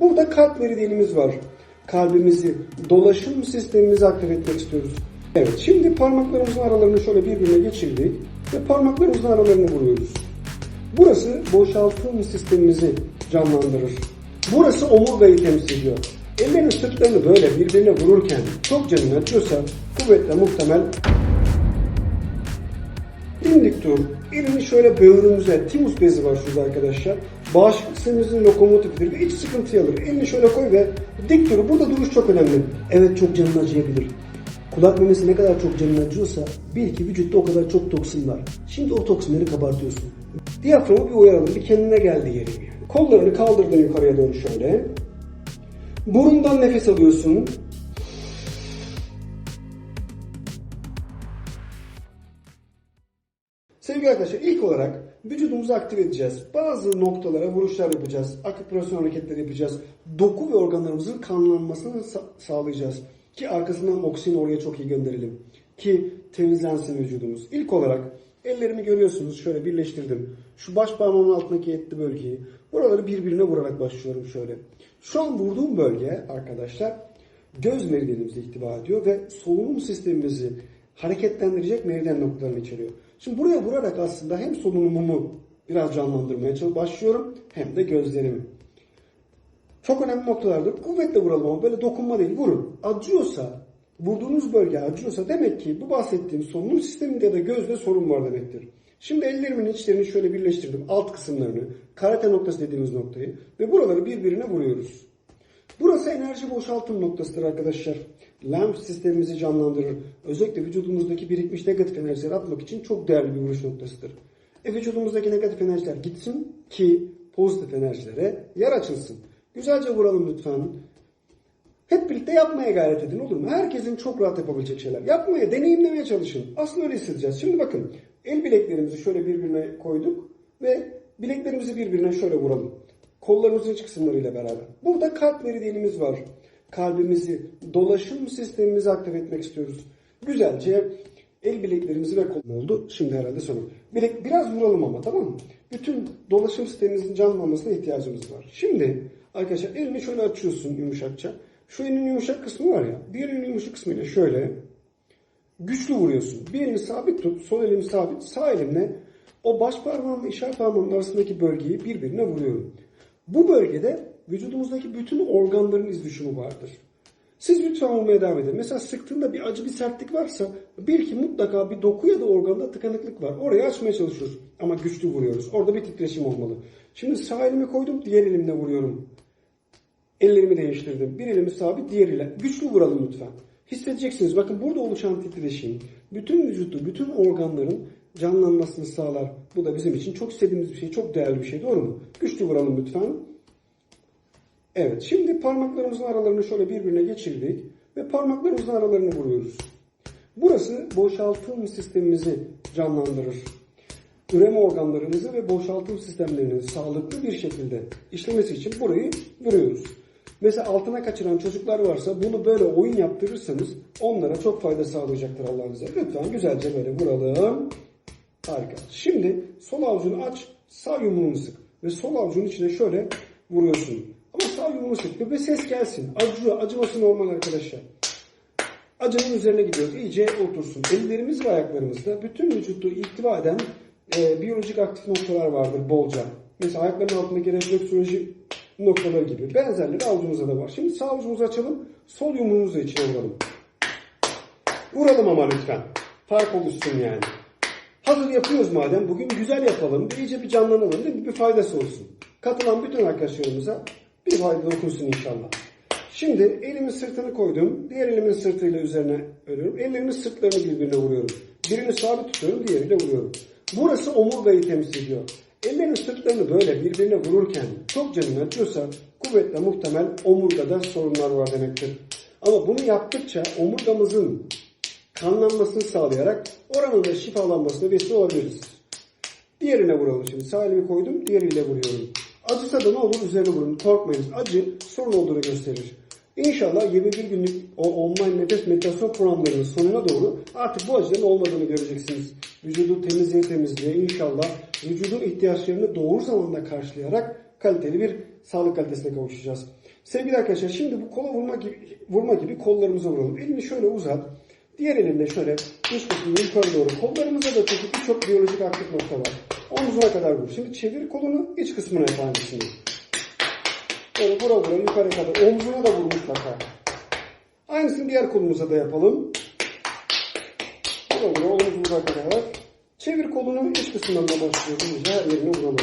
Burada kalp meridyenimiz var. Kalbimizi, dolaşım sistemimizi aktif etmek istiyoruz. Evet, şimdi parmaklarımızın aralarını şöyle birbirine geçirdik ve parmaklarımızın aralarını vuruyoruz. Burası boşaltım sistemimizi canlandırır. Burası omurgayı temsil ediyor. Ellerin sırtlarını böyle birbirine vururken çok canın acıyorsa kuvvetle muhtemel Dimdik dur. Elini şöyle böğrümüze, timus bezi var şurada arkadaşlar. Bağışıklık sistemimizin lokomotifidir ve iç sıkıntıyı alır. Elini şöyle koy ve dik dur. Burada duruş çok önemli. Evet çok canın acıyabilir. Kulak memesi ne kadar çok canın acıyorsa bil ki vücutta o kadar çok toksin var. Şimdi o toksinleri kabartıyorsun. Diyaframı bir uyaralım. Bir kendine gel diyelim. Kollarını kaldırdın yukarıya doğru şöyle. Burundan nefes alıyorsun. Sevgili arkadaşlar ilk olarak vücudumuzu aktif edeceğiz. Bazı noktalara vuruşlar yapacağız. Akupresyon hareketleri yapacağız. Doku ve organlarımızın kanlanmasını sa- sağlayacağız. Ki arkasından oksijen oraya çok iyi gönderelim. Ki temizlensin vücudumuz. İlk olarak ellerimi görüyorsunuz. Şöyle birleştirdim. Şu baş parmağımın altındaki etli bölgeyi. Buraları birbirine vurarak başlıyorum şöyle. Şu an vurduğum bölge arkadaşlar göz meridyenimize ihtiva ediyor ve solunum sistemimizi hareketlendirecek meridyen noktalarını içeriyor. Şimdi buraya vurarak aslında hem solunumumu biraz canlandırmaya başlıyorum hem de gözlerimi. Çok önemli noktalardır. Kuvvetle vuralım ama böyle dokunma değil. Vurun. Acıyorsa, vurduğunuz bölge acıyorsa demek ki bu bahsettiğim solunum sisteminde ya da gözde sorun var demektir. Şimdi ellerimin içlerini şöyle birleştirdim. Alt kısımlarını, karate noktası dediğimiz noktayı ve buraları birbirine vuruyoruz. Burası enerji boşaltım noktasıdır arkadaşlar. Lenf sistemimizi canlandırır. Özellikle vücudumuzdaki birikmiş negatif enerjileri atmak için çok değerli bir vuruş noktasıdır. E vücudumuzdaki negatif enerjiler gitsin ki pozitif enerjilere yer açılsın. Güzelce vuralım lütfen. Hep birlikte yapmaya gayret edin olur mu? Herkesin çok rahat yapabilecek şeyler. Yapmaya, deneyimlemeye çalışın. Aslında öyle hissedeceğiz. Şimdi bakın el bileklerimizi şöyle birbirine koyduk ve bileklerimizi birbirine şöyle vuralım. Kollarımızın iç kısımlarıyla beraber. Burada kalp meridyenimiz var. Kalbimizi, dolaşım sistemimizi aktif etmek istiyoruz. Güzelce el bileklerimizi ve kol oldu. Şimdi herhalde sonu. Bilek biraz vuralım ama tamam mı? Bütün dolaşım sistemimizin canlanmasına ihtiyacımız var. Şimdi arkadaşlar elini şöyle açıyorsun yumuşakça. Şu elin yumuşak kısmı var ya. Diğer elin yumuşak kısmıyla şöyle güçlü vuruyorsun. Bir elini sabit tut, sol elimi sabit, sağ elimle o baş parmağım ve işaret parmağımın arasındaki bölgeyi birbirine vuruyorum. Bu bölgede vücudumuzdaki bütün organların iz düşümü vardır. Siz lütfen olmaya devam edin. Mesela sıktığında bir acı bir sertlik varsa bil ki mutlaka bir doku ya da organda tıkanıklık var. Orayı açmaya çalışıyoruz ama güçlü vuruyoruz. Orada bir titreşim olmalı. Şimdi sağ elimi koydum diğer elimle vuruyorum. Ellerimi değiştirdim. Bir elimi sabit, diğeriyle. Güçlü vuralım lütfen. Hissedeceksiniz. Bakın burada oluşan titreşim bütün vücudu, bütün organların canlanmasını sağlar. Bu da bizim için çok istediğimiz bir şey, çok değerli bir şey. Doğru mu? Güçlü vuralım lütfen. Evet. Şimdi parmaklarımızın aralarını şöyle birbirine geçirdik ve parmaklarımızın aralarını vuruyoruz. Burası boşaltım sistemimizi canlandırır. Üreme organlarımızı ve boşaltım sistemlerinin sağlıklı bir şekilde işlemesi için burayı vuruyoruz. Mesela altına kaçıran çocuklar varsa bunu böyle oyun yaptırırsanız onlara çok fayda sağlayacaktır Allah'ın izniyle. Lütfen güzelce böyle vuralım. Harika. Şimdi sol avucunu aç, sağ yumruğunu sık ve sol avucunun içine şöyle vuruyorsun. Yumruğunu sık ve ses gelsin. Acıyor, acıması normal arkadaşlar. Acının üzerine gidiyoruz. İyice otursun. Ellerimiz ve ayaklarımızda bütün vücutu ihtiva eden e, biyolojik aktif noktalar vardır bolca. Mesela ayakların altındaki refleksoloji noktaları gibi. Benzerleri avucumuzda da var. Şimdi sağ avucumuzu açalım. Sol yumruğumuzu içine vuralım. Vuralım ama lütfen. Fark oluşsun yani. Hazır yapıyoruz madem. Bugün güzel yapalım. İyice bir canlanalım. Değil mi? Bir faydası olsun. Katılan bütün arkadaşlarımıza bir fayda dokunsun inşallah. Şimdi elimin sırtını koydum. Diğer elimin sırtıyla üzerine örüyorum. Ellerimin sırtlarını birbirine vuruyorum. Birini sabit tutuyorum, diğeriyle vuruyorum. Burası omurgayı temsil ediyor. Ellerin sırtlarını böyle birbirine vururken çok canın acıyorsa kuvvetle muhtemel omurgada sorunlar var demektir. Ama bunu yaptıkça omurgamızın kanlanmasını sağlayarak oranın da şifalanmasına vesile olabiliriz. Diğerine vuralım şimdi. Sağ elimi koydum, diğeriyle vuruyorum. Acısa da ne olur üzerine vurun. Korkmayın. Acı sorun olduğunu gösterir. İnşallah 21 günlük o online nefes meditasyon programlarının sonuna doğru artık bu acıların olmadığını göreceksiniz. Vücudu temizliğe temizliğe inşallah vücudun ihtiyaçlarını doğru zamanda karşılayarak kaliteli bir sağlık kalitesine kavuşacağız. Sevgili arkadaşlar şimdi bu kola vurma gibi, vurma gibi kollarımıza vuralım. Elini şöyle uzat. Diğer elinde şöyle dış kısmını yukarı doğru. Kollarımıza da çünkü birçok biyolojik aktif nokta var. Omzuna kadar vur. Şimdi çevir kolunu iç kısmına yap aynısını. Böyle vura vura yukarı kadar. Omzuna da vur mutlaka. Aynısını diğer kolumuza da yapalım. Vura vura omzumuza kadar. Çevir kolunu iç kısmından da başlıyor. İyice her yerine vuralım.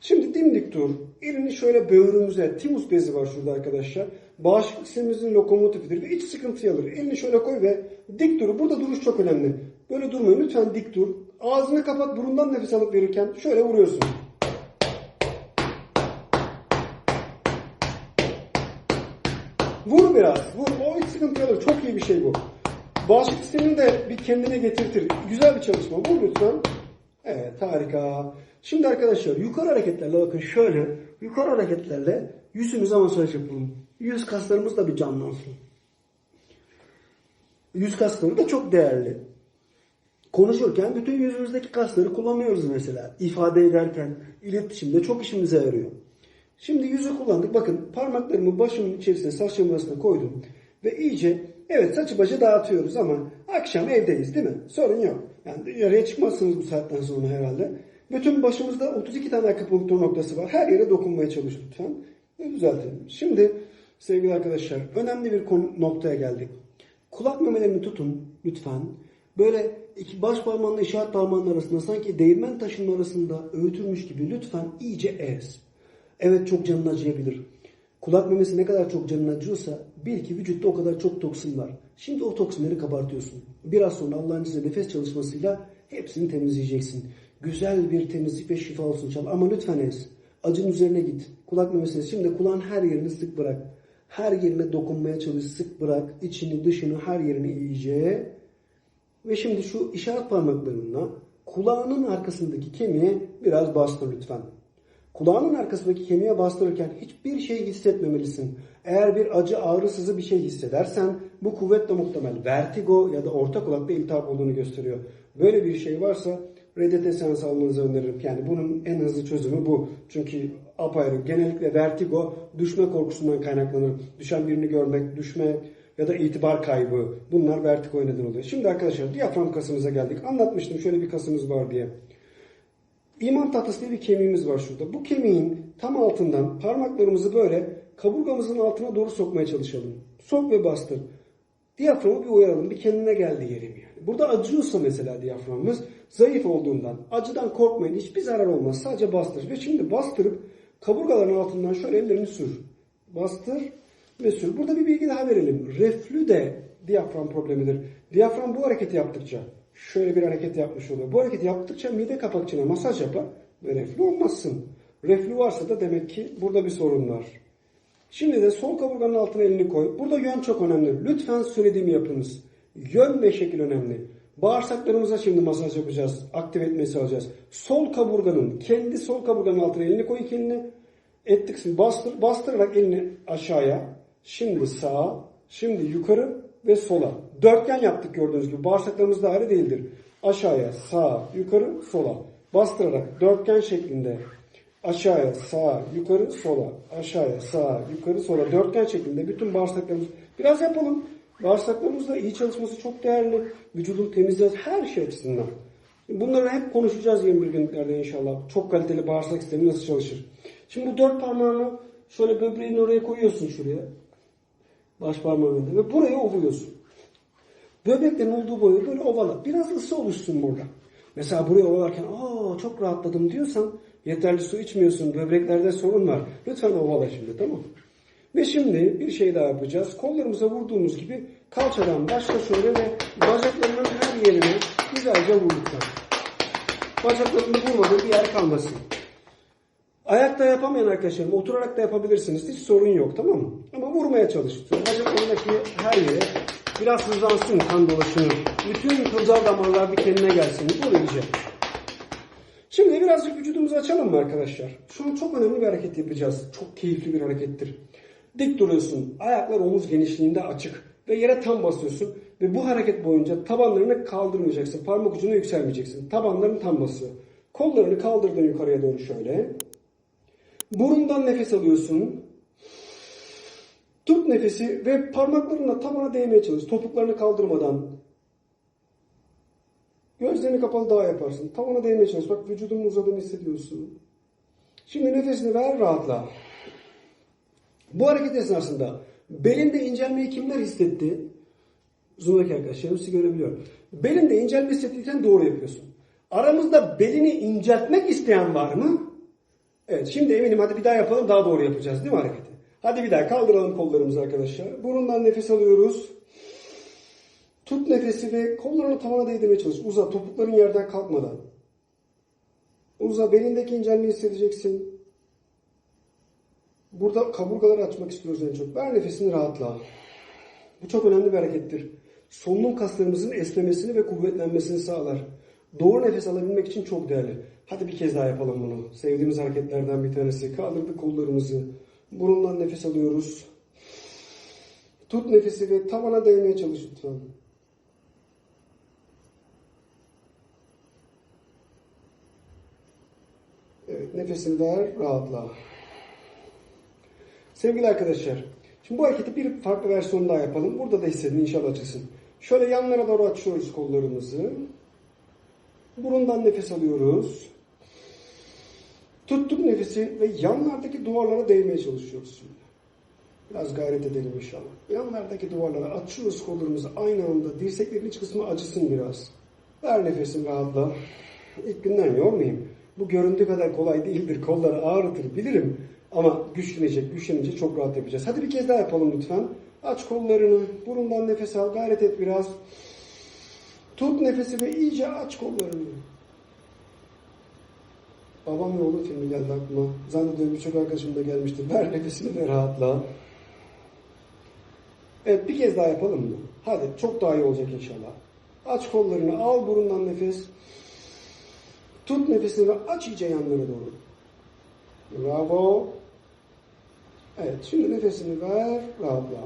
Şimdi dimdik dur. Elini şöyle böğrümüze, timus bezi var şurada arkadaşlar. Bağışıklık sistemimizin lokomotifidir ve iç sıkıntıyı alır. Elini şöyle koy ve dik dur. Burada duruş çok önemli. Böyle durmayın. Lütfen dik dur. Ağzını kapat. Burundan nefes alıp verirken şöyle vuruyorsun. Vur biraz. Vur. O hiç sıkıntı alır. Çok iyi bir şey bu. Bağışıklık sistemini de bir kendine getirtir. Güzel bir çalışma. Vur lütfen. Evet harika. Şimdi arkadaşlar yukarı hareketlerle bakın şöyle yukarı hareketlerle yüzümüze masaj yapalım. Yüz kaslarımız da bir canlansın. Yüz kasları da çok değerli. Konuşurken bütün yüzümüzdeki kasları kullanıyoruz mesela. İfade ederken, iletişimde çok işimize yarıyor. Şimdi yüzü kullandık. Bakın parmaklarımı başımın içerisine, saçımın arasına koydum. Ve iyice evet saçı başı dağıtıyoruz ama akşam evdeyiz değil mi? Sorun yok. Yani dışarıya çıkmazsınız bu saatten sonra herhalde. Bütün başımızda 32 tane akupunktur noktası var. Her yere dokunmaya çalış lütfen. Düzeltelim. Şimdi sevgili arkadaşlar önemli bir konu, noktaya geldik. Kulak memelerini tutun lütfen. Böyle iki baş parmağınla işaret parmağının arasında sanki değirmen taşının arasında öğütülmüş gibi lütfen iyice ez. Evet çok canın acıyabilir. Kulak memesi ne kadar çok canın acıyorsa bil ki vücutta o kadar çok toksin var. Şimdi o toksinleri kabartıyorsun. Biraz sonra Allah'ın izniyle nefes çalışmasıyla hepsini temizleyeceksin. Güzel bir temizlik ve şifa olsun inşallah. Ama lütfen ez. Acın üzerine git. Kulak memesini şimdi kulağın her yerini sık bırak. Her yerine dokunmaya çalış, sık bırak. İçini, dışını, her yerini iyice. Ve şimdi şu işaret parmaklarınla kulağının arkasındaki kemiğe biraz bastır lütfen. Kulağının arkasındaki kemiğe bastırırken hiçbir şey hissetmemelisin. Eğer bir acı, ağrı, sızı bir şey hissedersen bu kuvvetle muhtemel vertigo ya da orta kulakta iltihap olduğunu gösteriyor. Böyle bir şey varsa RDT seansı almanızı öneririm. Yani bunun en hızlı çözümü bu. Çünkü apayrı. Genellikle vertigo düşme korkusundan kaynaklanır. Düşen birini görmek, düşme ya da itibar kaybı. Bunlar vertigoya neden oluyor. Şimdi arkadaşlar diyafram kasımıza geldik. Anlatmıştım şöyle bir kasımız var diye. İman tahtası diye bir kemiğimiz var şurada. Bu kemiğin tam altından parmaklarımızı böyle kaburgamızın altına doğru sokmaya çalışalım. Sok ve bastır. Diyaframı bir uyaralım. Bir kendine geldi yerim yani. Burada acıyorsa mesela diyaframımız zayıf olduğundan acıdan korkmayın. Hiçbir zarar olmaz. Sadece bastır. Ve şimdi bastırıp kaburgaların altından şöyle ellerini sür. Bastır ve sür. Burada bir bilgi daha verelim. Reflü de diyafram problemidir. Diyafram bu hareketi yaptıkça şöyle bir hareket yapmış oluyor. Bu hareketi yaptıkça mide kapakçığına masaj yapar ve reflü olmazsın. Reflü varsa da demek ki burada bir sorun var. Şimdi de sol kaburganın altına elini koy. Burada yön çok önemli. Lütfen söylediğimi yapınız. Yön ve şekil önemli. Bağırsaklarımıza şimdi masaj yapacağız. Aktif etmesi alacağız. Sol kaburganın, kendi sol kaburganın altına elini koy kendine. Ettik, bastır, bastırarak elini aşağıya. Şimdi sağa, şimdi yukarı ve sola. Dörtgen yaptık gördüğünüz gibi. Bağırsaklarımız da ayrı değildir. Aşağıya, sağa, yukarı, sola. Bastırarak dörtgen şeklinde aşağıya, sağa, yukarı, sola, aşağıya, sağa, yukarı, sola, dörtgen şeklinde bütün bağırsaklarımız biraz yapalım. Bağırsaklarımızda iyi çalışması çok değerli. Vücudun temizliği her şey açısından. Bunları hep konuşacağız 21 günlerde inşallah. Çok kaliteli bağırsak sistemi nasıl çalışır. Şimdi bu dört parmağını şöyle böbreğin oraya koyuyorsun şuraya. Baş parmağını ve buraya ovuyorsun. Böbreklerin olduğu boyu böyle ovala. Biraz ısı oluşsun burada. Mesela buraya ovalarken aa çok rahatladım diyorsan yeterli su içmiyorsun. Böbreklerde sorun var. Lütfen ovala şimdi tamam mı? Ve şimdi bir şey daha yapacağız. Kollarımıza vurduğumuz gibi kalçadan başla şöyle ve bacaklarının her yerine güzelce vurduktan. Bacaklarını vurmadığı bir yer kalmasın. Ayakta yapamayan arkadaşlarım oturarak da yapabilirsiniz. Hiç sorun yok tamam mı? Ama vurmaya çalışın. Bacaklarındaki her yere biraz hızlansın kan dolaşımı. Bütün kılcal damarlar bir kendine gelsin. Bu iyice. Şimdi birazcık vücudumuzu açalım mı arkadaşlar? Şu an çok önemli bir hareket yapacağız. Çok keyifli bir harekettir. Dik duruyorsun. Ayaklar omuz genişliğinde açık. Ve yere tam basıyorsun. Ve bu hareket boyunca tabanlarını kaldırmayacaksın. Parmak ucunu yükselmeyeceksin. Tabanların tam basıyor. Kollarını kaldırdın yukarıya doğru şöyle. Burundan nefes alıyorsun. Tut nefesi ve parmaklarınla tabana değmeye çalış. Topuklarını kaldırmadan. Gözlerini kapalı daha yaparsın. Tavana değmeye çalış. Bak vücudunun uzadığını hissediyorsun. Şimdi nefesini ver rahatla. Bu hareket esnasında belinde incelmeyi kimler hissetti? Zoom'daki arkadaşlarım sizi görebiliyor. Belinde incelme hissettiysen doğru yapıyorsun. Aramızda belini inceltmek isteyen var mı? Evet şimdi eminim hadi bir daha yapalım daha doğru yapacağız değil mi hareketi? Hadi bir daha kaldıralım kollarımızı arkadaşlar. Burundan nefes alıyoruz. Tut nefesi ve kollarını tavana değdirmeye çalış. Uza topukların yerden kalkmadan. Uza belindeki incelmeyi hissedeceksin. Burada kaburgaları açmak istiyoruz en çok. Ver nefesini rahatla. Bu çok önemli bir harekettir. Solunum kaslarımızın esnemesini ve kuvvetlenmesini sağlar. Doğru nefes alabilmek için çok değerli. Hadi bir kez daha yapalım bunu. Sevdiğimiz hareketlerden bir tanesi. Kaldırdık kollarımızı. Burundan nefes alıyoruz. Tut nefesi ve tavana değmeye çalış lütfen. Evet, nefesini ver, rahatla. Sevgili arkadaşlar, şimdi bu hareketi bir farklı versiyon daha yapalım. Burada da hissedin inşallah açılsın. Şöyle yanlara doğru açıyoruz kollarımızı. Burundan nefes alıyoruz. Tuttuk nefesi ve yanlardaki duvarlara değmeye çalışıyoruz şimdi. Biraz gayret edelim inşallah. Yanlardaki duvarlara açıyoruz kollarımızı aynı anda. Dirseklerin iç kısmı acısın biraz. Ver nefesini rahatla. İlk günden yormayayım. Bu göründüğü kadar kolay değildir. Kolları ağrıtır bilirim. Ama güçlenecek, güçlenince çok rahat yapacağız. Hadi bir kez daha yapalım lütfen. Aç kollarını, burundan nefes al, gayret et biraz. Tut nefesi ve iyice aç kollarını. Babam ve oğlu filmi geldi aklıma. Zannediyorum birçok arkadaşım da gelmiştir. Ver nefesini ve rahatla. Evet bir kez daha yapalım mı? Hadi çok daha iyi olacak inşallah. Aç kollarını, al burundan nefes. Tut nefesini ve aç iyice yanlara doğru. Bravo. Evet şimdi nefesini ver, rahatla.